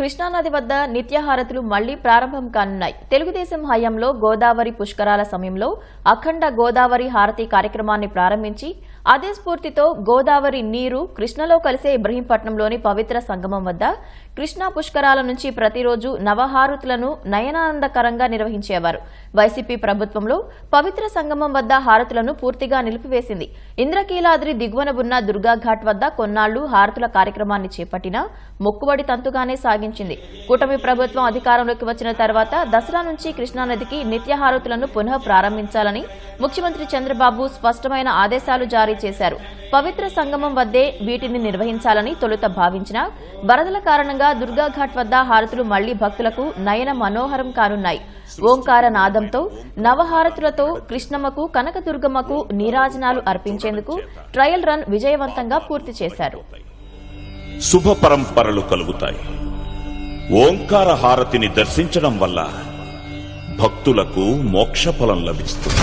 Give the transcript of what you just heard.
కృష్ణానది వద్ద నిత్యహారతులు మళ్ళీ ప్రారంభం కానున్నాయి. తెలుగుదేశం హయాంలో గోదావరి పుష్కరాల సమయంలో అఖండ గోదావరి హారతి కార్యక్రమాన్ని ప్రారంభించి అదే స్ఫూర్తితో గోదావరి నీరు కృష్ణలో కలిసే ఇబ్రహీంపట్నంలోని పవిత్ర సంగమం వద్ద కృష్ణా పుష్కరాల నుంచి ప్రతిరోజు నవహారతులను నయనానందకరంగా నిర్వహించేవారు. వైసీపీ ప్రభుత్వంలో పవిత్ర సంగమం వద్ద హారతులను పూర్తిగా నిలిపివేసింది. ఇంద్రకీలాద్రి దిగువన ఉన్న దుర్గాఘాట్ వద్ద కొన్నాళ్ళు హారతుల కార్యక్రమాన్ని చేపట్టినా మొక్కుబడి తంతుగానే సాగింది ప్రారంభించింది. కూటమి ప్రభుత్వం అధికారంలోకి వచ్చిన తర్వాత దసరా నుంచి కృష్ణానదికి నిత్యహారతులను పునః ప్రారంభించాలని ముఖ్యమంత్రి చంద్రబాబు స్పష్టమైన ఆదేశాలు జారీ చేశారు. పవిత్ర సంగమం వద్దే వీటిని నిర్వహించాలని తొలుత భావించిన వరదల కారణంగా దుర్గాఘాట్ వద్ద హారతులు మళ్ళీ భక్తులకు నయన మనోహరం కానున్నాయి. ఓంకార నాదంతో నవహారతులతో కృష్ణమ్మకు కనకదుర్గమ్మకు నీరాజనాలు అర్పించేందుకు ట్రయల్ రన్ విజయవంతంగా పూర్తి చేశారు. శుభ పరంపరలు కలుగుతాయి. ఓంకార హారతిని దర్శించడం వల్ల భక్తులకు మోక్షఫలం లభిస్తుంది.